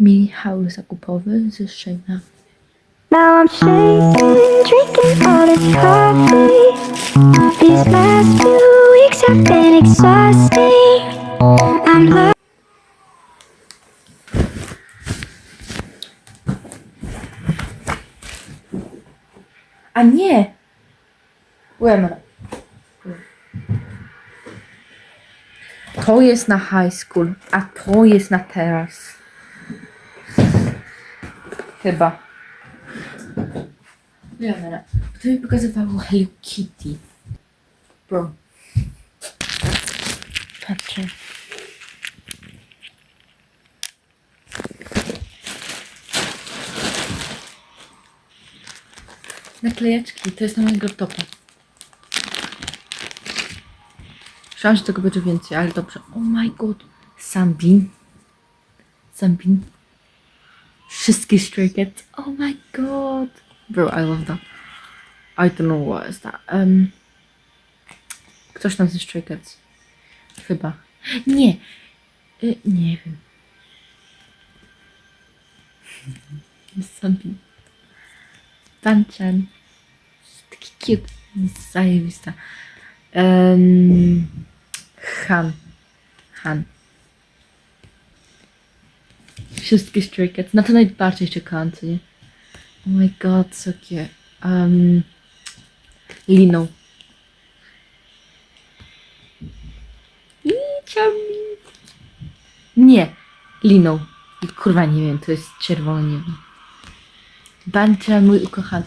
Michał zakupowy ze Shayna. Now I'm shaking, drinking all this coffee. These last few weeks have been exhausting. I'm. A nie! Łemra. To jest na high school, a to jest na teraz. Chyba. Łemra. To mi pokazywało Hello Kitty. Bro. Patrzę. Naklejeczki, to jest na mojego topa. Myślałam, że tego będzie więcej, ale dobrze. Oh my god. Sambin. Sambin. Wszystkie Stray Cats. Oh my god. Bro, I love that. I don't know what is that. Um, ktoś tam ze Stray Cats. Chyba. Nie. Y, nie wiem. Sambin. Tanchan. Taki cute. Zajebista. Um, Han. Han. Wszystkie Stray Cats. Na to najbardziej czekałam, co? Oh my god, so cute. Um, Lino. Nie. Lino. Kurwa, nie wiem, to jest czerwony, nie mój ukochany.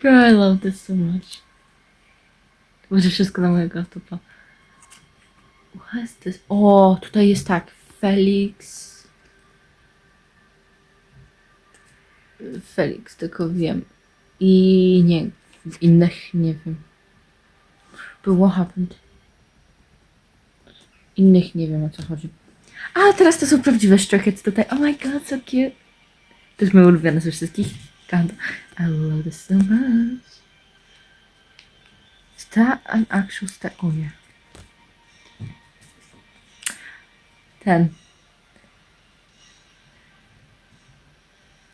Bro, I love this so much. Będzie wszystko na mojego topa. This? O, tutaj jest tak. Felix. Felix, tylko wiem. I nie, w innych nie wiem. What happened? Innych nie wiem o co chodzi. A, teraz to są prawdziwe Stray tutaj. Oh my god, so cute. To jest moje ulubione ze wszystkich. Kocham to. I love this so much. Is that an actual stack? O nie. Ten.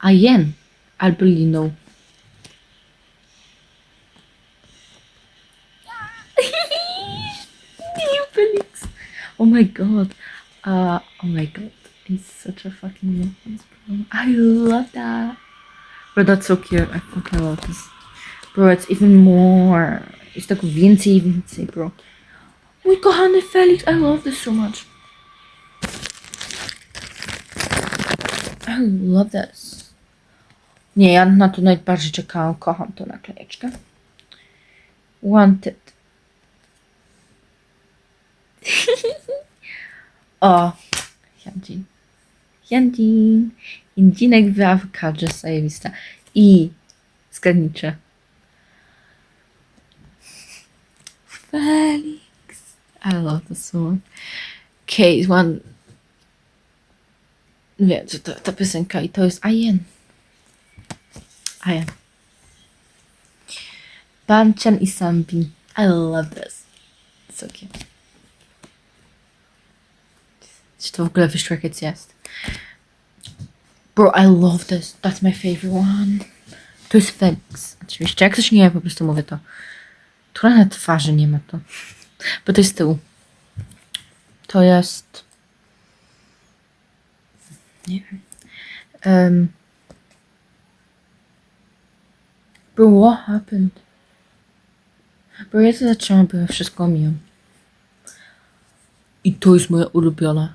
Ayen. Albo Lino. Felix. Oh my god. Uh, oh my god. He's such a fucking nonsense, bro. I love that. Bro, that's so cute. I fucking love this. Bro, it's even more. It's tak więcej i więcej, bro. Mój kochany Felix, I love this so much. I love this. Nie, ja na to najbardziej czekałam. Kocham tą naklejeczkę. Wanted. o, Hyunjin. Hyunjin. Indzinek w awokadże, zajebista. I zgadnicze. Felix. I love this song. Case one. Wiem, co to ta piosenka i to jest Ayen. Ayen. Banchan i Sambin. I love this. It's cute. Czy to w ogóle w Stray Kids jest? Bro, I love this. That's my favorite one. To jest Felix. Oczywiście, jak ktoś nie wie, po prostu mówię to. Która na twarzy nie ma to. Bo to jest tył. To jest... Nie wiem. Bro, what happened? Bro, ja to zaczęłam, bo ja wszystko omijam. I to jest moja ulubiona.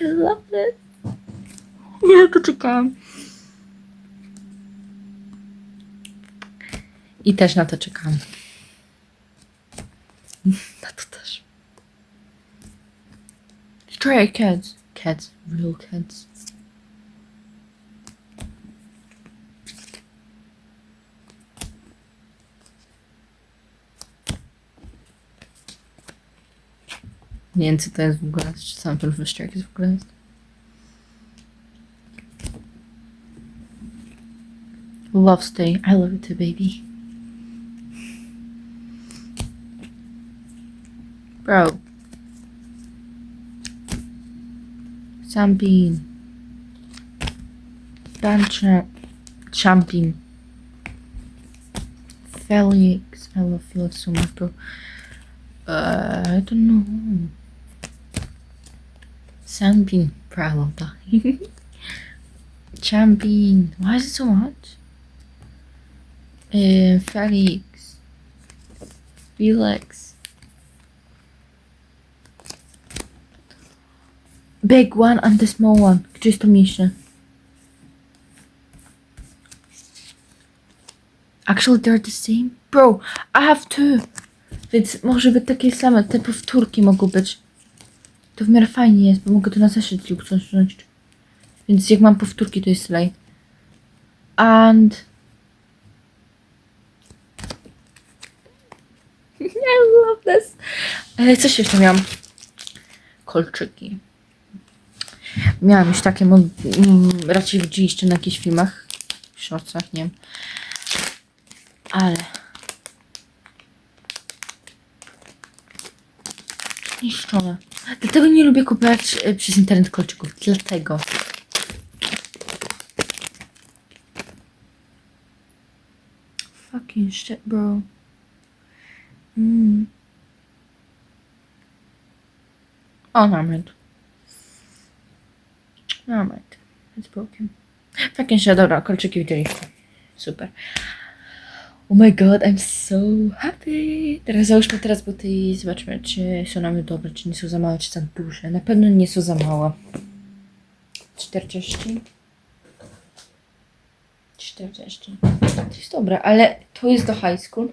I love it. Ja to czekałam. I też na to czekam. Na to. Stray cats. Cats. Real cats. Nie wiem, to jest w ogóle. Czy sam. Love stay. I love it too, baby. Bro. Sunbeam. Bunch Champion. Felix. I love Felix so much, bro. Uh, I don't know. Sunbeam. Bro, I love that. Champion. Why is it so much? Uh, Felix. Felix. Big one and the small one. Just a Misha. Actually, they're the same. Bro, I have two. Więc może być takie same. Te powtórki mogą być. To w miarę fajnie jest, bo mogę to na zeszyt coś wziąć. Więc jak mam powtórki, to jest lej. And... I love this. E, coś jeszcze miałam. Kolczyki. Miałam już takie, mo- mm, raczej widzieliście na jakichś filmach, shortsach, nie wiem. Ale... Niszczone. Dlatego nie lubię kupować e, przez internet kolczyków. Dlatego. Fucking shit, bro. Mm. Oh, never Never mind. It's broken. Fucking shit, dobra, kolczyki widzieliście. Super. Oh my god, I'm so happy. Teraz załóżmy teraz buty i zobaczmy, czy są nam dobre, czy nie są za małe, czy za duże. Na pewno nie są za małe. 40. 40. To jest dobre, ale to jest do high school.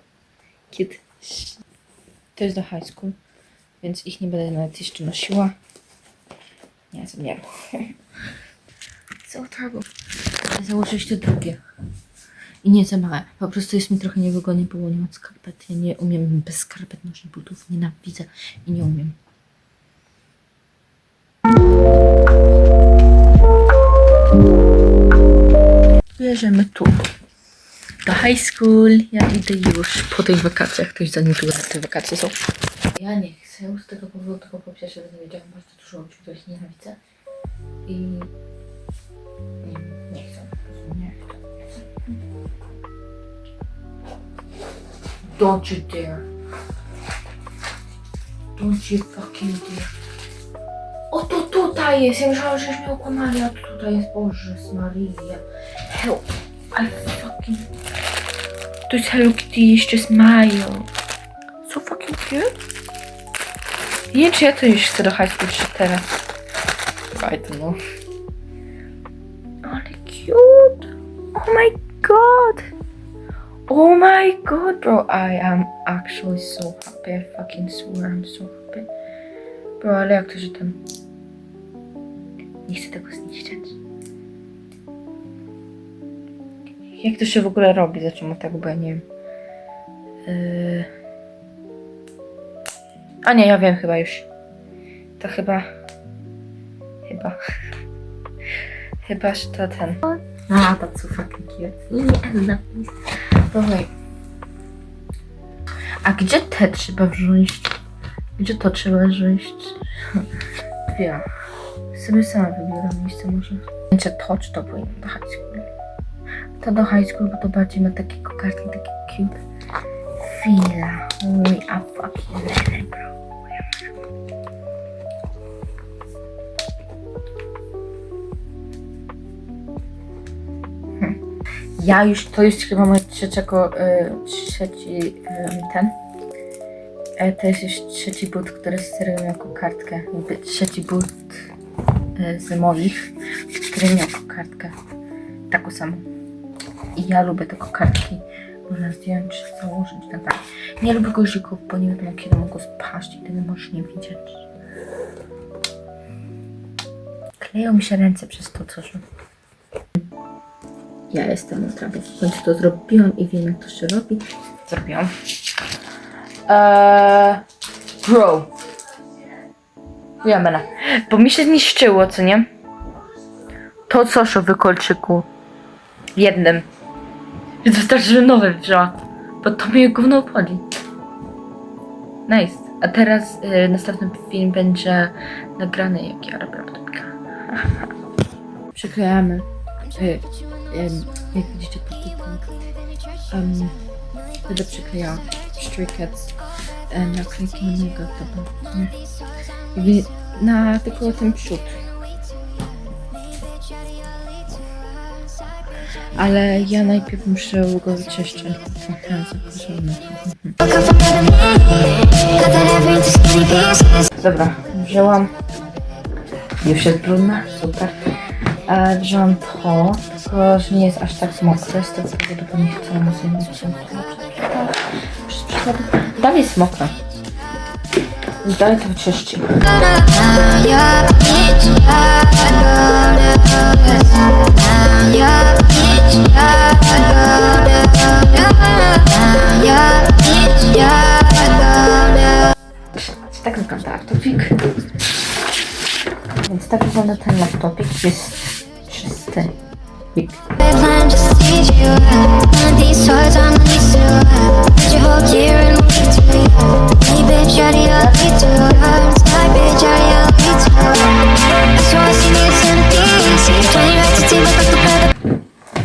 Kiedy... To jest do high school, więc ich nie będę nawet jeszcze nosiła. Nie, nie. So terrible. Założę jeszcze drugie. I nie za małe. Po prostu jest mi trochę niewygodnie, bo nie mam skarpet. Ja nie umiem bez skarpet nosić butów. Nienawidzę i nie umiem. Bierzemy tu. Do high school. Ja idę już po tych wakacjach. To już za niedługo na te wakacje są. Ja nie chcę z tego powodu, tylko po pierwsze będę wiedziała bardzo dużo ludzi, których nienawidzę. I nie, chcę. Nie chcę. Don't you dare. Don't you fucking dare. O, to tutaj jest. Ja myślałam, że już mnie okłamali, a to tutaj jest. Boże, Maria. Help. I fucking... To jest Hello Kitty jeszcze smile. So fucking cute. Nie wiem, czy ja to już chcę do high school, teraz. Don't know. Ale cute. Oh my god. Oh my god, bro. I am actually so happy. I fucking swear I'm so happy. Bro, ale jak to, że ten... Nie chcę tego zniszczyć. Jak to się w ogóle robi? Zaczynamy tak, bo ja nie wiem. Yy... A nie, ja wiem chyba już. To chyba... Chyba... Chyba, że to ten... A, that's so fucking cute. Yeah, I love. A gdzie te trzeba wziąć? Gdzie to trzeba wziąć? Wiem. Sobie sama wybieram miejsce może. Czy to, czy to powinno do high school? To do high school, bo to bardziej ma takie kokardki, takie cute. Fila. Oj, a fucking bro. Ja już, to jest chyba mój trzeciego, y, trzeci y, ten. E, to jest już trzeci but, który steruję jako kartkę. Jakby trzeci but z moich, który miał kartkę. Taką samą. I ja lubię te kokardki. Można zdjąć, założyć tak dalej. Nie lubię guzików, bo nie wiadomo kiedy mogą spaść i wtedy możesz nie widzieć. Kleją mi się ręce przez to, co że... Ja jestem ultra, w końcu to zrobiłam i wiem jak to się robi. Zrobiłam. Eee, bro. Ja będę. Bo mi się zniszczyło, co nie? To coś o wykolczyku. Jednym. Więc wystarczy, że nowe wzięła. Bo to mnie gówno obchodzi. Nice. A teraz y, następny film będzie nagrany, jak ja robię podpika. Przyklejamy. Y, jak widzicie pod tytułem. Um, będę przyklejała Stray Cats naklejki na mojego laptopa. Na tylko ten przód. Ale ja najpierw muszę go wyczyszczyć. Dobra, wzięłam. Już jest brudna, super. Wziąłam to, tylko że nie jest aż tak mokre, z tego powodu, bo nie chcę się przez przypadek. Dalej jest mokre. Dalej to wyczyści. Tak wygląda laptopik. Więc tak wygląda ten laptopik. Jest Pik.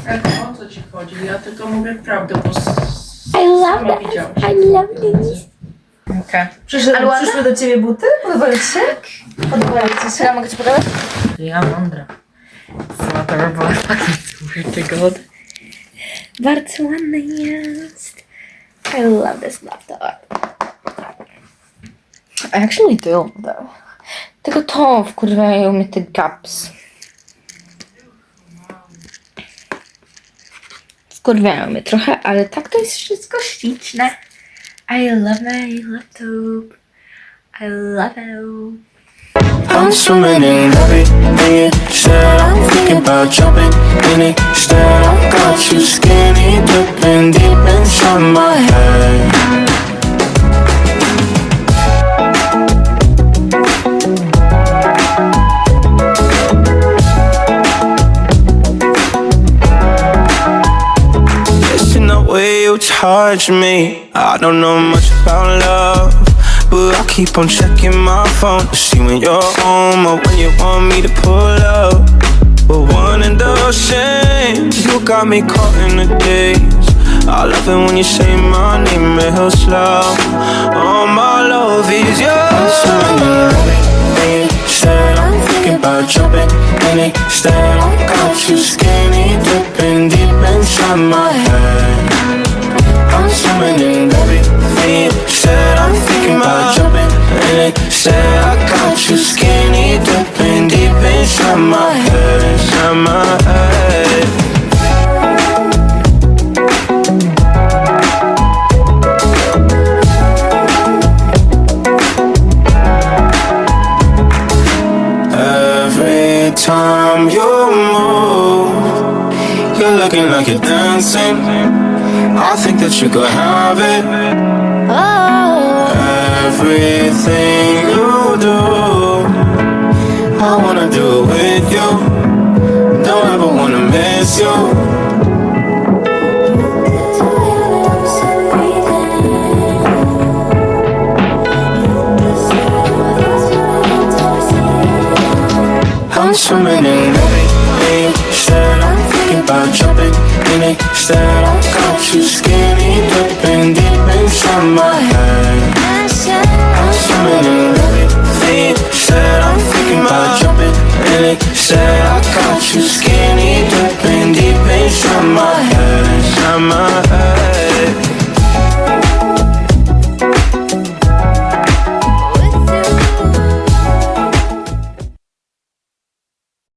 Ego, o co ci chodzi? Ja tylko mówię prawdę, bo I love sama that. widziałaś. I love these. Okay. Przyszły, Ale ładne? przyszły do ciebie buty? Podobają ci się? Podobają ci się? Ja mogę ci pokazać? Ja mądra. To robiła fakt wygody. Bardzo ładny jest. I love this laptop. I actually do, though. Tylko to wkurwają mnie te gaps. Wkurwiają mnie trochę, ale tak to jest wszystko śliczne. I love my laptop. I love it. I'm swimming in everything instead I'm thinking jumping in it Instead. I got you skinny dipping deep inside my head. Listen the way you touch me. I don't know much about love But I keep on checking my phone To see when you're home Or when you want me to pull up But one in the same. You got me caught in the days I love it when you say my name real slow. All my love is yours. Said I'm thinking about jumping in it Instead I got you skinny dipping deep inside my head. I'm swimming in everything Said. I'm thinking could have it. Oh. Everything you do, I wanna do it with you. Don't ever wanna miss you. I'm swimming in everything. Said I'm thinking about jumping in it. Said I you skinny dipping deep inside my head. I'm swimming in everything. Said I'm thinking about jumping in it. Said I got you skinny